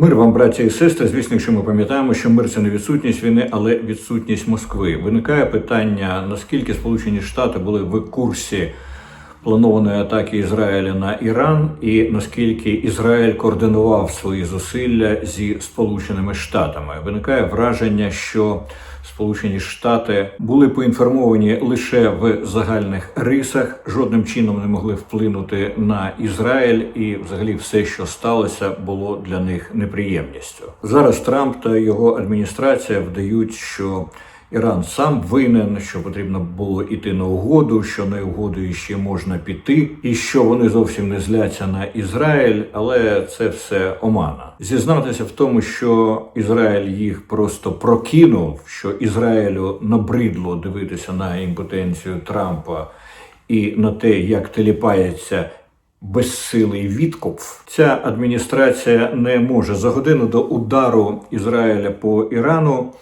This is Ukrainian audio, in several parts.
Мир вам, браття і сестри. Звісно, якщо ми пам'ятаємо, що мир це не відсутність війни, але відсутність Москви. Виникає питання, наскільки Сполучені Штати були в курсі планованої атаки Ізраїля на Іран, і наскільки Ізраїль координував свої зусилля зі Сполученими Штатами. Виникає враження, що Сполучені Штати були поінформовані лише в загальних рисах, жодним чином не могли вплинути на Ізраїль, і взагалі все, що сталося, було для них неприємністю. Зараз Трамп та його адміністрація вдають, що Іран сам винен, що потрібно було йти на угоду, що на угоду ще можна піти, і що вони зовсім не зляться на Ізраїль, але це все омана. Зізнатися в тому, що Ізраїль їх просто прокинув, що Ізраїлю набридло дивитися на імпотенцію Трампа і на те, як теліпається безсилий відкуп. Ця адміністрація не може за годину до удару Ізраїля по Ірану.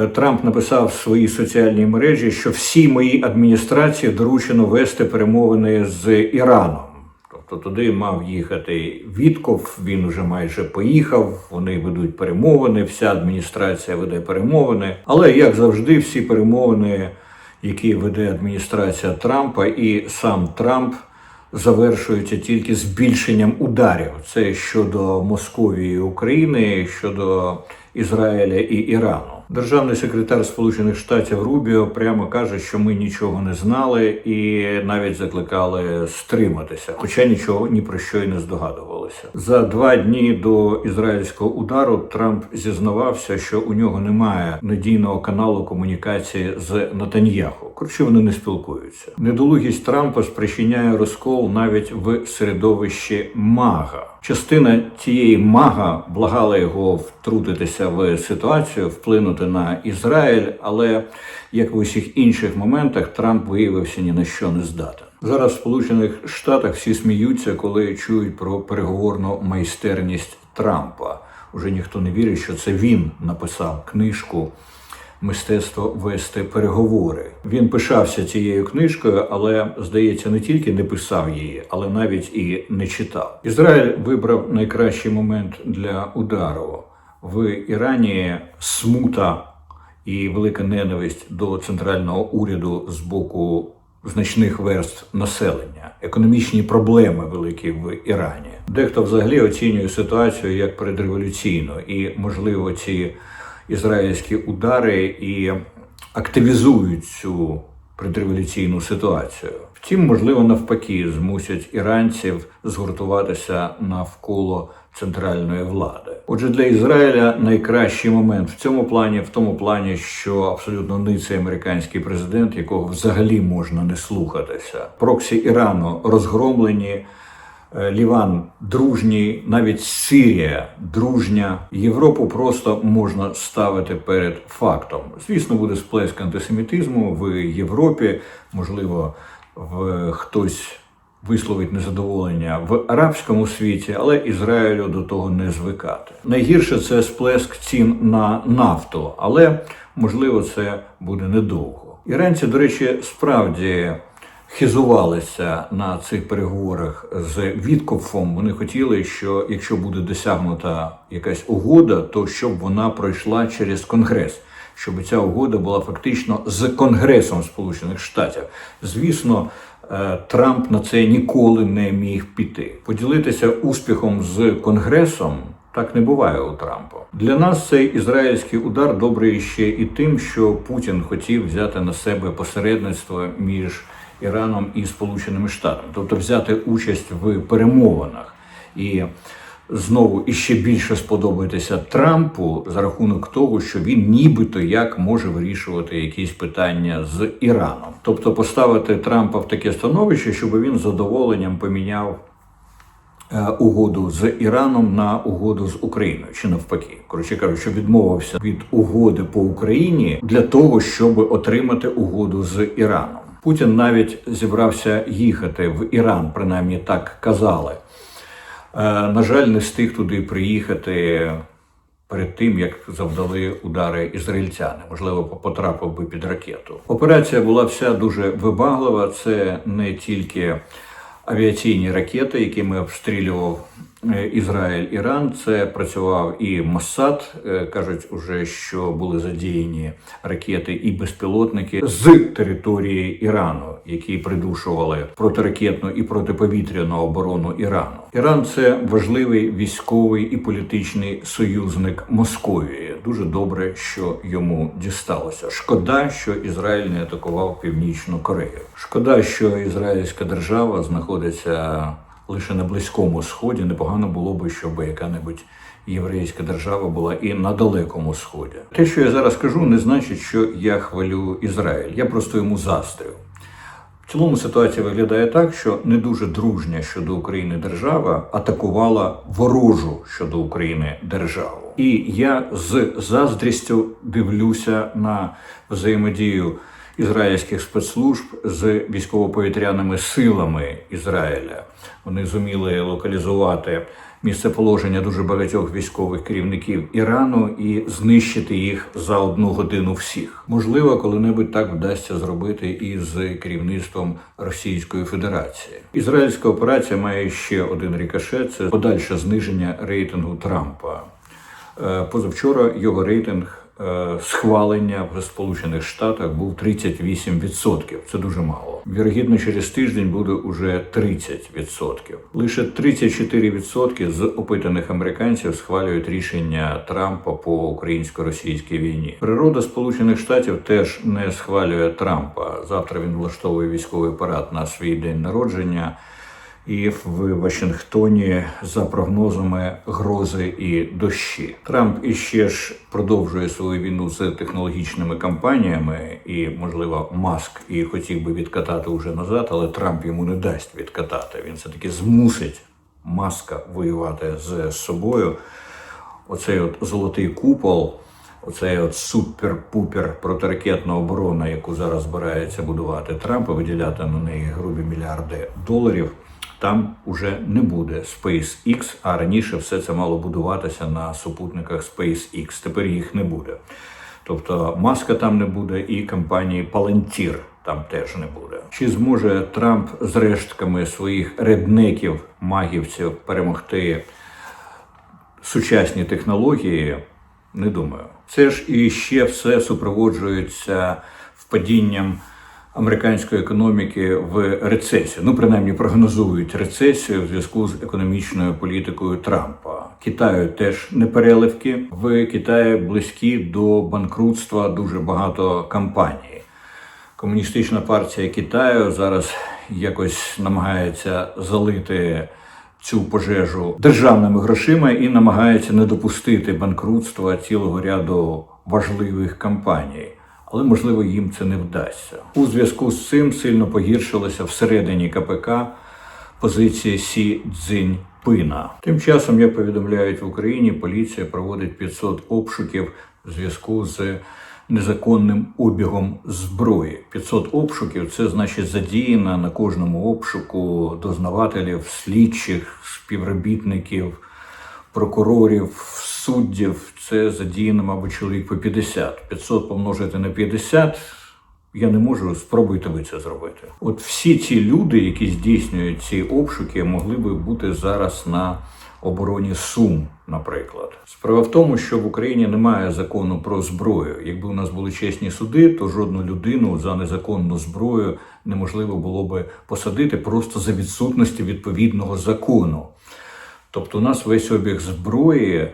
Е, Трамп написав в своїй соціальній мережі, що всій моїй адміністрації доручено вести перемовини з Іраном. Тобто туди мав їхати Вітков, він вже майже поїхав. Вони ведуть перемовини, вся адміністрація веде перемовини. Але як завжди, всі перемовини, які веде адміністрація Трампа, і сам Трамп завершуються тільки збільшенням ударів. Це щодо Московії і України, щодо Ізраїля і Ірану. Державний секретар Сполучених Штатів Рубіо прямо каже, що ми нічого не знали і навіть закликали стриматися, хоча нічого ні про що й не здогадувалися. За два дні до ізраїльського удару Трамп зізнавався, що у нього немає надійного каналу комунікації з Натаньяху. Коротше, вони не спілкуються. Недолугість Трампа спричиняє розкол навіть в середовищі Мага. Частина цієї мага благала його втрутитися в ситуацію, вплинути на Ізраїль, але як в усіх інших моментах Трамп виявився ні на що не здатен. Зараз в Сполучених Штатах всі сміються, коли чують про переговорну майстерність Трампа. Уже ніхто не вірить, що це він написав книжку мистецтво вести переговори. Він пишався цією книжкою, але здається, не тільки не писав її, але навіть і не читав. Ізраїль вибрав найкращий момент для удару в Ірані. Смута і велика ненависть до центрального уряду з боку значних верств населення, економічні проблеми великі в Ірані. Дехто взагалі оцінює ситуацію як передреволюційну, і можливо ці ізраїльські удари і активізують цю предреволюційну ситуацію. Втім, можливо, навпаки, змусять іранців згуртуватися навколо центральної влади. Отже, для Ізраїля найкращий момент в цьому плані, в тому плані, що абсолютно ниций американський президент, якого взагалі можна не слухатися. Проксі Ірану розгромлені. Е, Ліван дружній, навіть Сирія дружня. Європу просто можна ставити перед фактом. Звісно, буде сплеск антисемітизму в Європі. Можливо, в хтось висловить незадоволення в арабському світі, але Ізраїлю до того не звикати. Найгірше це сплеск цін на нафту, але можливо це буде недовго. Іранці, до речі, справді хизувалися на цих переговорах з Віткофом. Вони хотіли, що якщо буде досягнута якась угода, то щоб вона пройшла через Конгрес. Щоб ця угода була фактично з Конгресом Сполучених Штатів. Звісно, е, Трамп на це ніколи не міг піти. Поділитися успіхом з Конгресом так не буває у Трампа. Для нас цей ізраїльський удар добрий ще і тим, що Путін хотів взяти на себе посередництво між Іраном і Сполученими Штатами, тобто взяти участь в перемовинах і знову іще більше сподобатися Трампу за рахунок того, що він нібито як може вирішувати якісь питання з Іраном, тобто поставити Трампа в таке становище, щоб він з задоволенням поміняв. е, Угоду з Іраном на угоду з Україною чи навпаки, коротше кажучи, відмовився від угоди по Україні для того, щоб отримати угоду з Іраном. Путін навіть зібрався їхати в Іран, принаймні так казали. Е, На жаль, не встиг туди приїхати перед тим, як завдали удари ізраїльтяни. Можливо, потрапив би під ракету. Операція була вся дуже вибаглива. Це не тільки авіаційні ракети, якими обстрілював Ізраїль, Іран. Це працював і Моссад. Е, Кажуть, уже що були задіяні ракети і безпілотники з території Ірану, які придушували протиракетну і протиповітряну оборону Ірану. Іран це важливий військовий і політичний союзник Московії. Дуже добре, що йому дісталося. Шкода, що Ізраїль не атакував Північну Корею. Шкода, що ізраїльська держава знаходиться лише на близькому сході. Непогано було би, щоб яка-небудь єврейська держава була і на далекому сході. Те, що я зараз кажу, не значить, що я хвалю Ізраїль. Я просто йому застрю. В цілому ситуація виглядає так, що не дуже дружня щодо України держава атакувала ворожу щодо України державу. І я з заздрістю дивлюся на взаємодію ізраїльських спецслужб з військово-повітряними силами Ізраїля. Вони зуміли локалізувати місцеположення дуже багатьох військових керівників Ірану і знищити їх за одну годину всіх. Можливо, коли-небудь так вдасться зробити і з керівництвом Російської Федерації. Ізраїльська операція має ще один рикошет – це подальше зниження рейтингу Трампа. Е, Позавчора його рейтинг схвалення в Сполучених Штатах був 38%. Це дуже мало. Вірогідно, через тиждень буде уже 30%. Лише 34% з опитаних американців схвалюють рішення Трампа по українсько-російській війні. Природа Сполучених Штатів теж не схвалює Трампа. Завтра він влаштовує військовий парад на свій день народження. І в Вашингтоні за прогнозами грози і дощі. Трамп іще ж продовжує свою війну з технологічними компаніями, і можливо Маск і хотів би відкатати уже назад, але Трамп йому не дасть відкатати. Він все таки змусить Маска воювати з собою. Оцей от золотий купол. Оцей от супер-пупер протиракетна оборона, яку зараз збирається будувати Трамп, виділяти на неї грубі мільярди доларів. Там уже не буде SpaceX, а раніше все це мало будуватися на супутниках SpaceX. Тепер їх не буде. Тобто маска там не буде, і компанії Palantir там теж не буде. Чи зможе Трамп з рештками своїх реднеків, магівців перемогти сучасні технології? Не думаю. Це ж і ще все супроводжується впадінням американської економіки в рецесію. Ну, принаймні, прогнозують рецесію в зв'язку з економічною політикою Трампа. Китаю теж не переливки. В Китаї близькі до банкрутства дуже багато компаній. Комуністична партія Китаю зараз якось намагається залити цю пожежу державними грошима і намагається не допустити банкрутства цілого ряду важливих компаній. Але можливо їм це не вдасться. У зв'язку з цим сильно погіршилася всередині КПК позиції Сі Цзіньпина. Тим часом, як повідомляють в Україні, поліція проводить 500 обшуків в зв'язку з незаконним обігом зброї. 500 обшуків це значить задіяна на кожному обшуку дознавателів, слідчих, співробітників, прокурорів, суддів. Це задіяно, мабуть, чоловік по 50. 500 помножити на 50 я не можу, спробуйте ви це зробити. От всі ці люди, які здійснюють ці обшуки, могли би бути зараз на обороні Сум, наприклад. Справа в тому, що в Україні немає закону про зброю. Якби у нас були чесні суди, то жодну людину за незаконну зброю неможливо було би посадити просто за відсутності відповідного закону. Тобто, у нас весь обіг зброї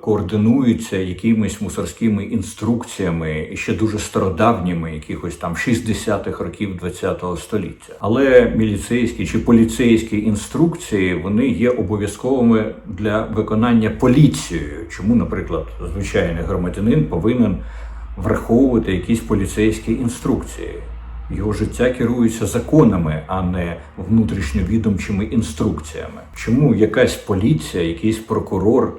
координується якимись мусорськими інструкціями і ще дуже стародавніми, якихось там 60-х років ХХ століття. Але міліцейські чи поліцейські інструкції вони є обов'язковими для виконання поліцією. Чому, наприклад, звичайний громадянин повинен враховувати якісь поліцейські інструкції? Його життя керується законами, а не внутрішньовідомчими інструкціями. Чому якась поліція, якийсь прокурор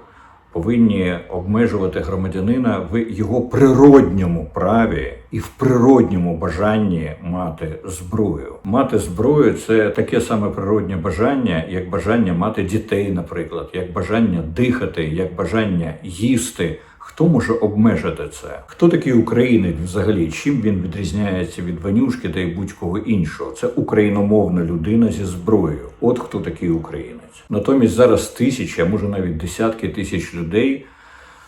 повинні обмежувати громадянина в його природньому праві і в природньому бажанні мати зброю? Мати зброю це таке саме природнє бажання, як бажання мати дітей, наприклад, як бажання дихати, як бажання їсти. Хто може обмежити це? Хто такий українець взагалі? Чим він відрізняється від Ванюшки та й будь-кого іншого? Це україномовна людина зі зброєю. От хто такий українець. Натомість зараз тисячі, а може навіть десятки тисяч людей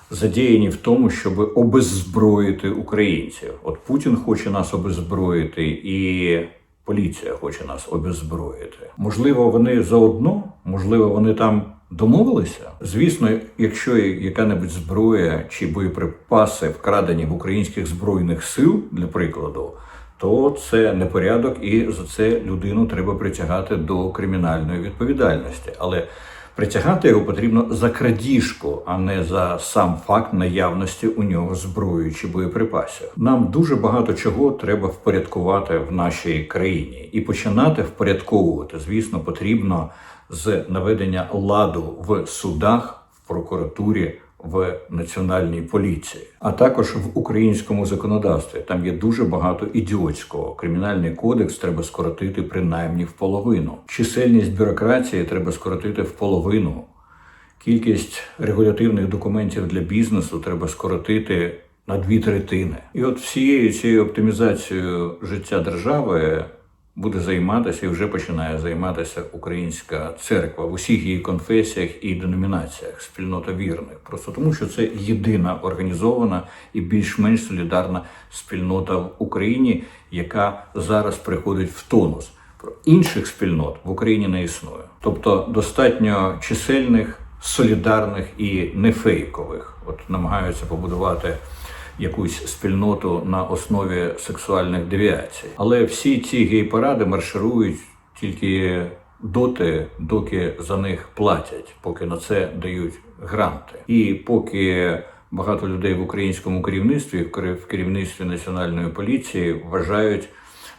задіяні в тому, щоб обеззброїти українців. От Путін хоче нас обеззброїти, і поліція хоче нас обеззброїти. Можливо, вони заодно, можливо, вони там домовилися. Звісно, якщо яка-небудь зброя чи боєприпаси вкрадені в українських збройних сил, для прикладу. То це непорядок, і за це людину треба притягати до кримінальної відповідальності. Але Притягати його потрібно за крадіжку, а не за сам факт наявності у нього зброї чи боєприпасів. Нам дуже багато чого треба впорядкувати в нашій країні, і починати впорядковувати, звісно, потрібно з наведення ладу в судах, в прокуратурі, в національній поліції, а також в українському законодавстві. Там є дуже багато ідіотського. Кримінальний кодекс треба скоротити принаймні в половину. Чисельність бюрократії треба скоротити в половину. Кількість регулятивних документів для бізнесу треба скоротити на дві третини. І от всією цією оптимізацією життя держави буде займатися і вже починає займатися українська церква в усіх її конфесіях і деномінаціях, спільнота вірних. Просто тому, що це єдина організована і більш-менш солідарна спільнота в Україні, яка зараз приходить в тонус. Про інших спільнот в Україні не існує, тобто достатньо чисельних, солідарних і нефейкових. От намагаються побудувати якусь спільноту на основі сексуальних девіацій. Але всі ці гей-паради марширують тільки доти, доки за них платять, поки на це дають гранти. І поки багато людей в українському керівництві, в керівництві національної поліції, вважають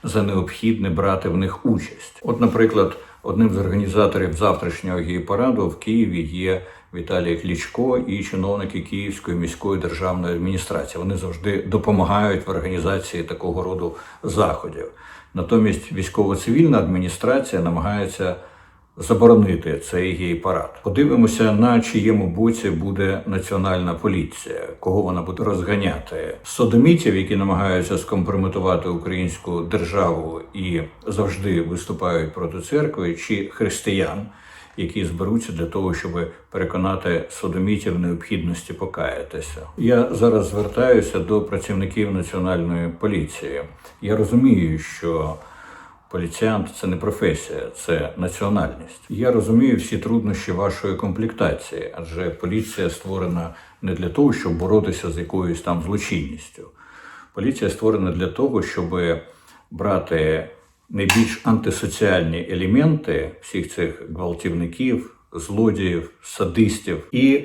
за необхідне брати в них участь. От, наприклад, одним з організаторів завтрашнього гей-параду в Києві є Віталій Клічко і чиновники Київської міської державної адміністрації. Вони завжди допомагають в організації такого роду заходів. Натомість військово-цивільна адміністрація намагається заборонити цей гей-парад. Подивимося, на чиєму боці буде національна поліція, кого вона буде розганяти содомітів, які намагаються скомпрометувати українську державу і завжди виступають проти церкви, чи християн які зберуться для того, щоб переконати содомітів необхідності покаятися. Я зараз звертаюся до працівників національної поліції. Я розумію, що поліціянт це не професія, це національність. Я розумію всі труднощі вашої комплектації, адже поліція створена не для того, щоб боротися з якоюсь там злочинністю. Поліція створена для того, щоб брати найбільш антисоціальні елементи всіх цих гвалтівників, злодіїв, садистів і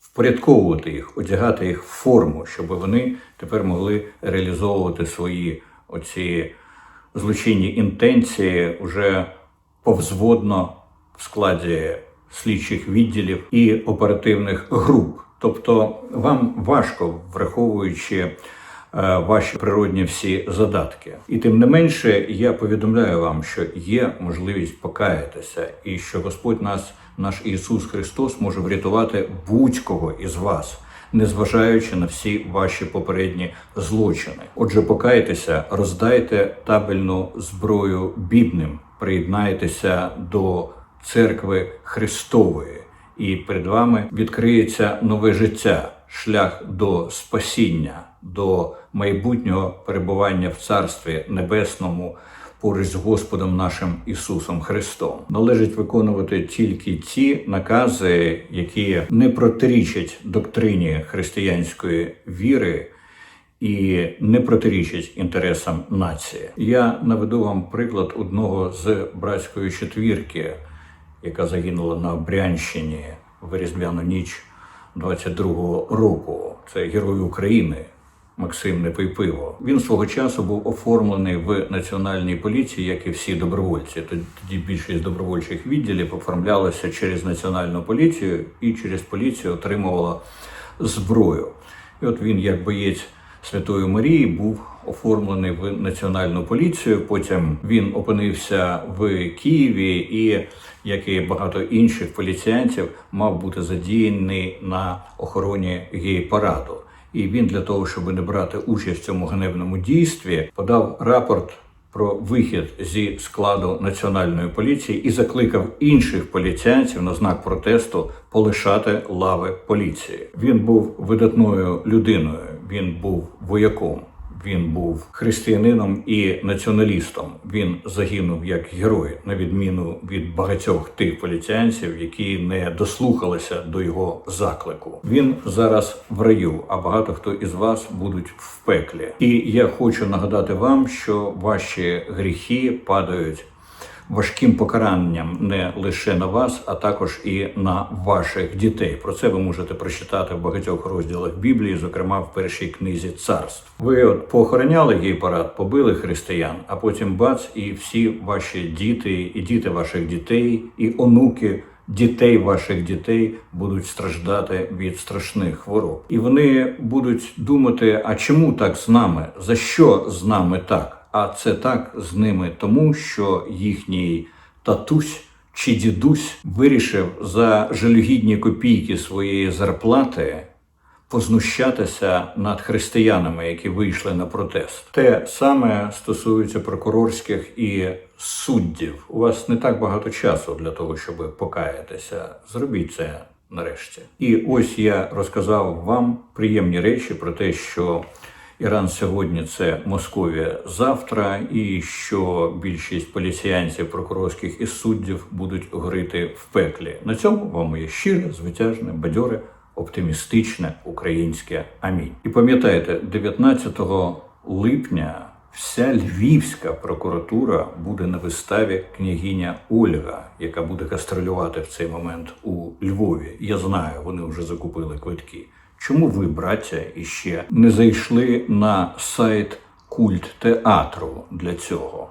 впорядковувати їх, одягати їх в форму, щоб вони тепер могли реалізовувати свої оці злочинні інтенції уже повзводно в складі слідчих відділів і оперативних груп. Тобто вам важко враховуючи. Е, ваші природні всі задатки. І тим не менше, я повідомляю вам, що є можливість покаятися, і що Господь нас, наш Ісус Христос, може врятувати будь-кого із вас. Незважаючи на всі ваші попередні злочини, отже, покайтеся, роздайте табельну зброю бідним, приєднайтеся до церкви Христової, і перед вами відкриється нове життя, шлях до спасіння до майбутнього перебування в Царстві Небесному поруч з Господом нашим Ісусом Христом. Належить виконувати тільки ті накази, які не протирічать доктрині християнської віри. І не протирічать інтересам нації. Я наведу вам приклад одного з братської четвірки, яка загинула на Брянщині в різдвяну ніч 22-го року. Це герой України, Максим Непойпиво. Він свого часу був оформлений в національній поліції, як і всі добровольці. Тоді більшість добровольчих відділів оформлялася через національну поліцію і через поліцію отримувала зброю. І от він, як боєць Святої Марії був оформлений в національну поліцію. Потім він опинився в Києві і, як і багато інших поліціянтів, мав бути задіяний на охороні гей-параду. І він для того, щоб не брати участь в цьому ганебному дійстві, подав рапорт про вихід зі складу національної поліції і закликав інших поліціянців на знак протесту полишати лави поліції. Він був видатною людиною. Він був вояком. Він був християнином і націоналістом. Він загинув як герой, на відміну від багатьох тих поліціянців, які не дослухалися до його заклику. Він зараз в раю, а багато хто із вас будуть в пеклі. І я хочу нагадати вам, що ваші гріхи падають важким покаранням не лише на вас, а також і на ваших дітей. Про це ви можете прочитати в багатьох розділах Біблії, зокрема в першій книзі царств. Ви от поохороняли гей-парад, побили християн, а потім бац, і всі ваші діти, і діти ваших дітей, і онуки. Дітей ваших дітей будуть страждати від страшних хвороб, і вони будуть думати: а чому так з нами? За що з нами так? А це так з ними, тому що їхній татусь чи дідусь вирішив за жалюгідні копійки своєї зарплати познущатися над християнами, які вийшли на протест. Те саме стосується прокурорських і суддів. У вас не так багато часу для того, щоб покаятися. Зробіть це нарешті. І ось я розказав вам приємні речі про те, що. Іран сьогодні це Московія завтра, і що більшість поліціянців, прокурорських і суддів будуть горити в пеклі. На цьому вам моє щире, звитяжне, бадьоре, оптимістичне українське амінь. І пам'ятайте, 19 липня вся львівська прокуратура буде на виставі княгиня Ольга, яка буде гастролювати в цей момент у Львові. Я знаю, вони вже закупили квитки. Чому ви, браття, іще не зайшли на сайт культ театру для цього?